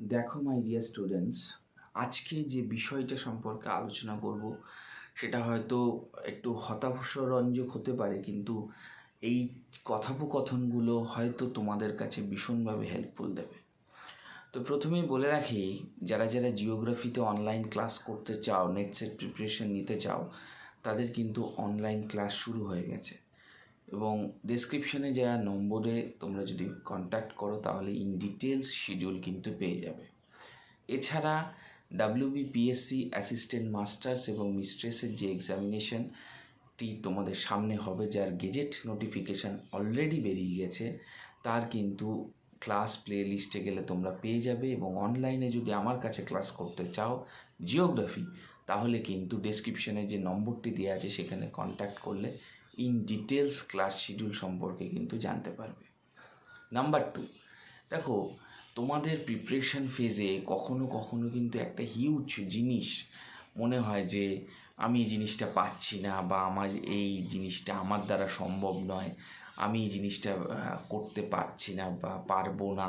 দেখো my dear students আজকে যে বিষয়টা সম্পর্কে আলোচনা করব, সেটা হয়তো একটু হতাশরঞ্জক হতে পারে, কিন্তু এই কথোপকথনগুলো হয়তো তোমাদের কাছে ভীষণভাবে হেল্পফুল দেবে। তো প্রথমেই বলে রাখি, যারা যারা জিওগ্রাফিতে অনলাইন ক্লাস করতে চাও নেট সেট প্রিপারেশন নিতে চাও, তাদের কিন্তু অনলাইন ক্লাস শুরু হয়ে গেছে। এবং ডেসক্রিপশনে যারা নম্বরে তোমরা যদি কন্ট্যাক্ট করো, তাহলে ইন ডিটেলস শিডিউল কিন্তু পেয়ে যাবে। এছাড়া ডাব্লিউবিপিএসসি অ্যাসিস্ট্যান্ট মাস্টার্স এবং মিস্ট্রেসের যে এক্সামিনেশনটি তোমাদের সামনে হবে, যার গেজেট নোটিফিকেশান অলরেডি বেরিয়ে গেছে, তার কিন্তু ক্লাস প্লে লিস্টে গেলে তোমরা পেয়ে যাবে এবং অনলাইনে যদি আমার কাছে ক্লাস করতে চাও জিওগ্রাফি তাহলে কিন্তু ডেসক্রিপশনে যে নম্বরটি দেওয়া আছে, সেখানে কন্ট্যাক্ট করলে ইন ডিটেলস ক্লাস শিডিউল সম্পর্কে কিন্তু জানতে পারবে। নাম্বার টু দেখো, তোমাদের প্রিপারেশন ফেজে কখনো কখনো কিন্তু একটা হিউজ জিনিস মনে হয় যে, আমি এই জিনিসটা পাচ্ছি না বা আমার এই জিনিসটা আমার দ্বারা সম্ভব নয়, আমি এই জিনিসটা করতে পারছি না বা পারব না।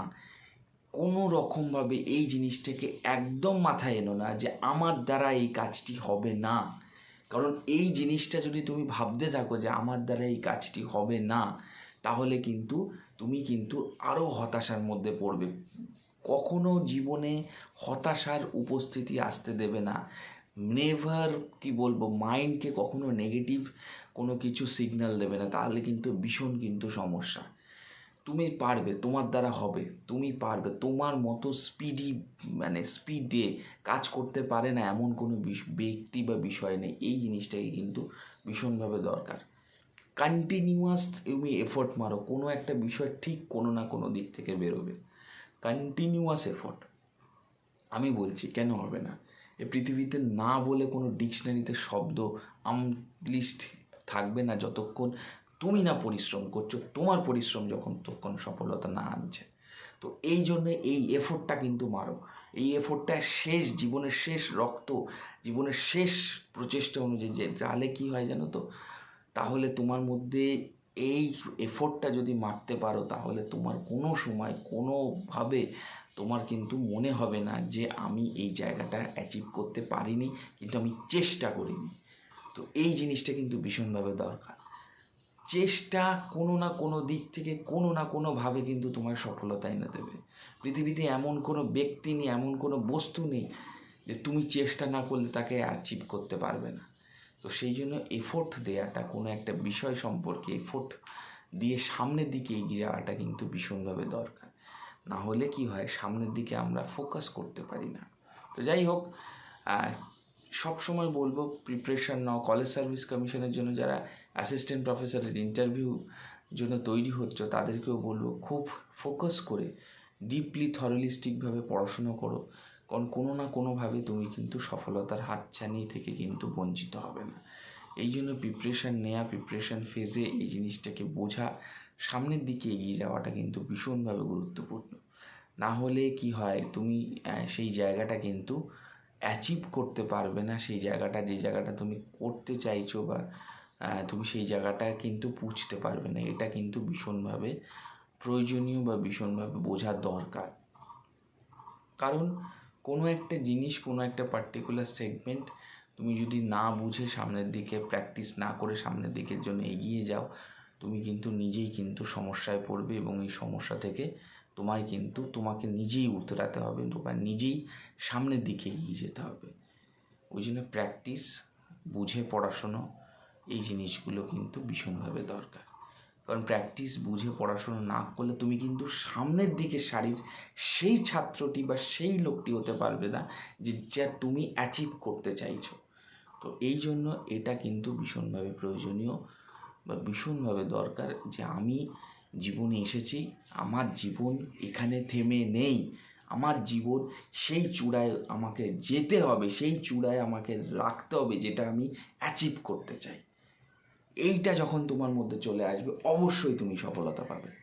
কোনো রকমভাবে এই জিনিসটাকে একদম মাথায় এনো না যে, আমার দ্বারা এই কাজটি হবে না। কারণ এই জিনিসটা যদি তুমি ভাবতে থাকো যে আমার দ্বারা এই কাজটি হবে না, তাহলে কিন্তু তুমি কিন্তু আরও হতাশার মধ্যে পড়বে। কখনো জীবনে হতাশার উপস্থিতি আসতে দেবে না। নেভার, কি বলব, মাইন্ডকে কখনো নেগেটিভ কোনো কিছু সিগন্যাল দেবে না। তাহলে কিন্তু ভীষণ কিন্তু সমস্যা। তুমি পারবে, তোমার দ্বারা হবে, তুমি পারবে। তোমার মতো স্পিডি মানে স্পিডে কাজ করতে পারে না এমন কোনো ব্যক্তি বা বিষয় নেই। এই জিনিসটাকে কিন্তু ভীষণভাবে দরকার। কন্টিনিউয়াস তুমি এফোর্ট মারো, কোনো একটা বিষয় ঠিক কোনো না কোনো দিক থেকে বেরোবে। কন্টিনিউয়াস এফোর্ট আমি বলছি, কেন হবে না? এ পৃথিবীতে না বলে কোনো ডিকশনারিতে শব্দ আমলিস্ট থাকবে না যতক্ষণ তুমি না পরিশ্রম করছ, তোমার পরিশ্রম যখন তখন সফলতা না আনছে। তো এই জন্য এই এফোর্টটা কিন্তু মারো। এই এফোর্টটা শেষ, জীবনের শেষ রক্ত, জীবনের শেষ প্রচেষ্টা অনুযায়ী যে তাহলে কী হয় জানো তো? তাহলে তোমার মধ্যে এই এফোর্টটা যদি মারতে পারো, তাহলে তোমার কোনো সময়, কোনোভাবে তোমার কিন্তু মনে হবে না যে আমি এই জায়গাটা অ্যাচিভ করতে পারিনি, কিন্তু আমি চেষ্টা করিনি। তো এই জিনিসটা কিন্তু ভীষণভাবে দরকার। চেষ্টা কোনো না কোনো দিক থেকে কোনো না কোনোভাবে কিন্তু তোমার সফলতা এনে দেবে। পৃথিবীতে এমন কোনো ব্যক্তি নেই, এমন কোনো বস্তু নেই যে তুমি চেষ্টা না করলে তাকে অ্যাচিভ করতে পারবে না। তো সেই জন্য এফোর্ট দেওয়াটা কোনো একটা বিষয় সম্পর্কে এফোর্ট দিয়ে সামনের দিকে এগিয়ে যাওয়াটা কিন্তু ভীষণভাবে দরকার। না হলে কি হয়, সামনের দিকে আমরা ফোকাস করতে পারি না। তো যাই হোক সব সময় বলব প্রিপারেশান নাও। কলেজ সার্ভিস কমিশনের জন্য যারা অ্যাসিস্ট্যান্ট প্রফেসরের ইন্টারভিউ জন্য তৈরি হচ্ছে, তাদেরকেও বলব, খুব ফোকাস করে ডিপলি থরলিস্টিকভাবে পড়াশুনো করো। কারণ কোনো না কোনোভাবে তুমি কিন্তু সফলতার হাতছানি থেকে কিন্তু বঞ্চিত হবে না। এই জন্য প্রিপারেশান নেওয়া প্রিপারেশান ফেজে এই জিনিসটাকে বোঝা, সামনের দিকে এগিয়ে যাওয়াটা কিন্তু ভীষণভাবে গুরুত্বপূর্ণ। না হলে কি হয়, তুমি সেই জায়গাটা কিন্তু অ্যাচিভ করতে পারবে না সেই জায়গাটা, যে জায়গাটা তুমি করতে চাইছো বা তুমি সেই জায়গাটা কিন্তু পুছতে পারবে না। এটা কিন্তু ভীষণভাবে প্রয়োজনীয় বা ভীষণভাবে বোঝার দরকার। কারণ কোনো একটা জিনিস, কোনো একটা পার্টিকুলার সেগমেন্ট তুমি যদি না বুঝে সামনের দিকে প্র্যাকটিস না করে সামনের দিকের জন্য এগিয়ে যাও, তুমি কিন্তু নিজেই কিন্তু সমস্যায় পড়বে এবং এই সমস্যা থেকে তোমায় কিন্তু তোমাকে নিজেই উতরাতে হবে তোমার নিজেই সামনের দিকে এগিয়ে যেতে হবে। ওই জন্য প্র্যাকটিস বুঝে পড়াশুনো, এই জিনিসগুলো কিন্তু ভীষণভাবে দরকার। কারণ প্র্যাকটিস বুঝে পড়াশুনো না করলে তুমি কিন্তু সামনের দিকে শাড়ির সেই ছাত্রটি বা সেই লোকটি হতে পারবে না যে, যা তুমি অ্যাচিভ করতে চাইছো। তো এই জন্য এটা কিন্তু ভীষণভাবে প্রয়োজনীয় বা ভীষণভাবে দরকার যে আমি জীবনে এসেছি, আমার জীবন এখানে থেমে নেই। আমার জীবন সেই চূড়ায় আমাকে যেতে হবে, সেই চূড়ায় আমাকে রাখতে হবে যেটা আমি অ্যাচিভ করতে চাই। এইটা যখন তোমার মধ্যে চলে আসবে, অবশ্যই তুমি সফলতা পাবে।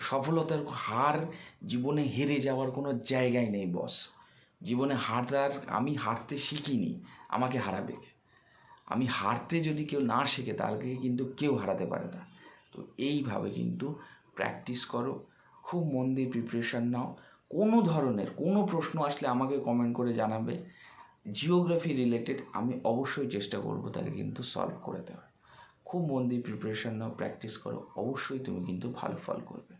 সফলতার হার জীবনে হেরে যাওয়ার কোনো জায়গায় নেই বস জীবনে হারার আমি হারতে শিখিনি, আমাকে হারাবে আমি হারতে যদি কেউ না শেখে, তাহলে কিন্তু কেউ হারাতে পারে না। তো এইভাবে কিন্তু প্র্যাকটিস করো। খুব মন দিয়ে প্রিপারেশান নাও। কোনো ধরনের কোনো প্রশ্ন আসলে আমাকে কমেন্ট করে জানাবে। জিওগ্রাফি রিলেটেড আমি অবশ্যই চেষ্টা করব তাকে কিন্তু সলভ করে দেওয়ার। খুব মন দিয়ে প্রিপারেশান নাও প্র্যাকটিস করো। অবশ্যই তুমি কিন্তু ভালো ফল করবে।